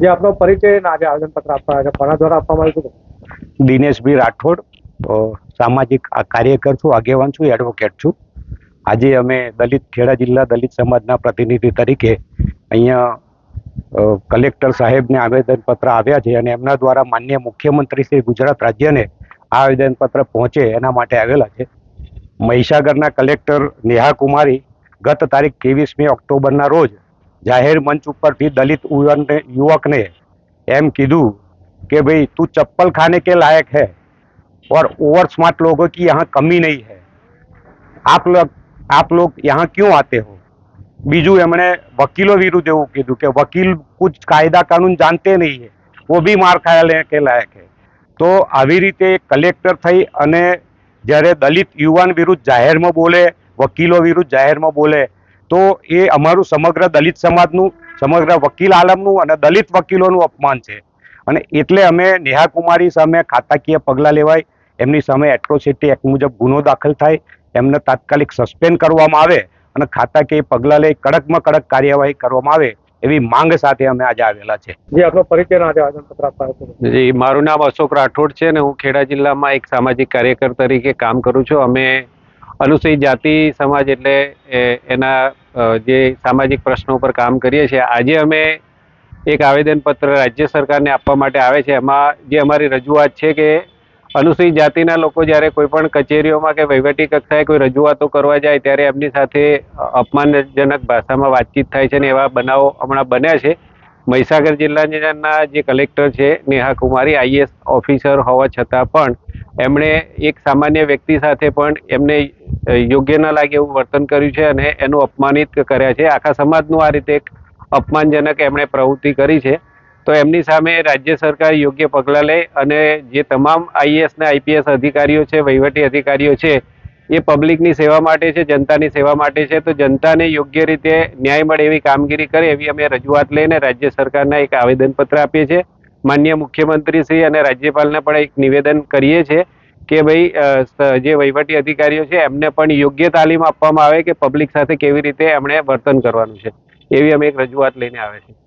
જે આપનો પરિચય આજે આવેદનપત્ર આપવા છે. કોના દ્વારા આપવામાં આવ્યું હતું? દિનેશભાઈ રાઠોડ સામાજિક કાર્યકર છું, આગેવાન છું એડવોકેટ છું. આજે અમે દલિત, ખેડા જિલ્લા દલિત સમાજના પ્રતિનિધિ તરીકે અહીંયા કલેક્ટર સાહેબને આવેદનપત્ર આવ્યા છે અને એમના દ્વારા માન્ય મુખ્યમંત્રી શ્રી ગુજરાત રાજ્યને આ આવેદનપત્ર પહોંચે એના માટે આવેલા છે. મહીસાગરના કલેક્ટર નેહા કુમારી ગત તારીખ ત્રેવીસમી ઓક્ટોબરના રોજ જાહેર મંચ ઉપરથી દલિત યુવાનને યુવકને એમ કીધું कि भाई तू चप्पल खाने के लायक है और ओवर स्मार्ट लोगों की यहाँ कमी नहीं है आप लोग आप लोग यहाँ क्यों आते हो બીજું એમણે વકીલો વિરુદ્ધ એવું કીધું કે વકીલ કુછ કાયદા કાનૂન જાનતે નહીં હે वो भी मार खाने के लायक है તો આવી રીતે કલેક્ટર થઈ અને જ્યારે દલિત યુવાન વિરુદ્ધ જાહેરમાં બોલે વકીલો વિરુદ્ધ જાહેરમાં બોલે તો એ અમારું સમગ્ર દલિત સમાજનું સમગ્ર વકીલ આલમનું અને દલિત વકીલોનું અપમાન છે. અને એટલે અમે નેહા કુમારી સામે ખાતાકીય પગલાં લેવાય. એમની સામે એટ્રોસિટી એક્ટ મુજબ ગુનો દાખલ થાય. એમને તાત્કાલિક સસ્પેન્ડ કરવામાં આવે અને ખાતાકીય પગલાં લઈ કડકમાં કડક કાર્યવાહી કરવામાં આવે એવી માંગ સાથે અમે આજે આવેલા છે. જે આપનો પરિચય આજે આવેદનપત્ર આપવા જી મારું નામ અશોક રાઠોડ છે અને હું ખેડા જિલ્લામાં એક સામાજિક કાર્યકર તરીકે કામ કરું છું. અમે અનુસૂચિત જાતિ સમાજ એટલે એના જે સામાજિક પ્રશ્નો ઉપર કામ કરીએ છીએ. આજે અમે એક આવેદનપત્ર રાજ્ય સરકારને આપવા માટે આવે છે. એમાં, જે અમારી રજૂઆત છે કે, અનુસૂચિત જાતિના લોકો જ્યારે કોઈપણ કચેરીઓમાં કે વહીવટી કક્ષાએ કોઈ રજૂઆતો કરવા જાય, ત્યારે એમની સાથે અપમાનજનક ભાષામાં વાતચીત થાય છે ને એવા બનાવો હમણાં બન્યા છે. મહીસાગર જિલ્લાના જે કલેક્ટર છે, નેહા કુમારી આઈએસ ઓફિસર હોવા છતાં પણ, એમણે એક સામાન્ય વ્યક્તિ સાથે પણ એમને યોગ્ય ન લાગે એવું વર્તન કર્યું છે અને એનું અપમાનિત કર્યા છે. આખા સમાજનું આ રીતે એક અપમાનજનક એમણે પ્રવૃત્તિ કરી છે. તો એમની સામે રાજ્ય સરકાર યોગ્ય પગલાં લે અને જે તમામ આઈએએસ ને આઈપીએસ અધિકારીઓ છે, વહીવટી અધિકારીઓ છે, એ પબ્લિકની સેવા માટે છે, જનતાની સેવા માટે છે. તો જનતાને યોગ્ય રીતે ન્યાય મળે એવી કામગીરી કરે એવી અમે રજૂઆત લઈને રાજ્ય સરકારના એક આવેદનપત્ર આપીએ છીએ. માન્ય મુખ્યમંત્રી શ્રી અને રાજ્યપાલને પણ એક નિવેદન કરીએ છીએ. કે ભાઈ જે વહીવટી અધિકારીઓ છે, એમને પણ યોગ્ય તાલીમ આપવામાં આવે કે પબ્લિક સાથે કેવી રીતે એમણે વર્તન કરવાનું છે. એવી અમે એક રજૂઆત લઈને આવે છે.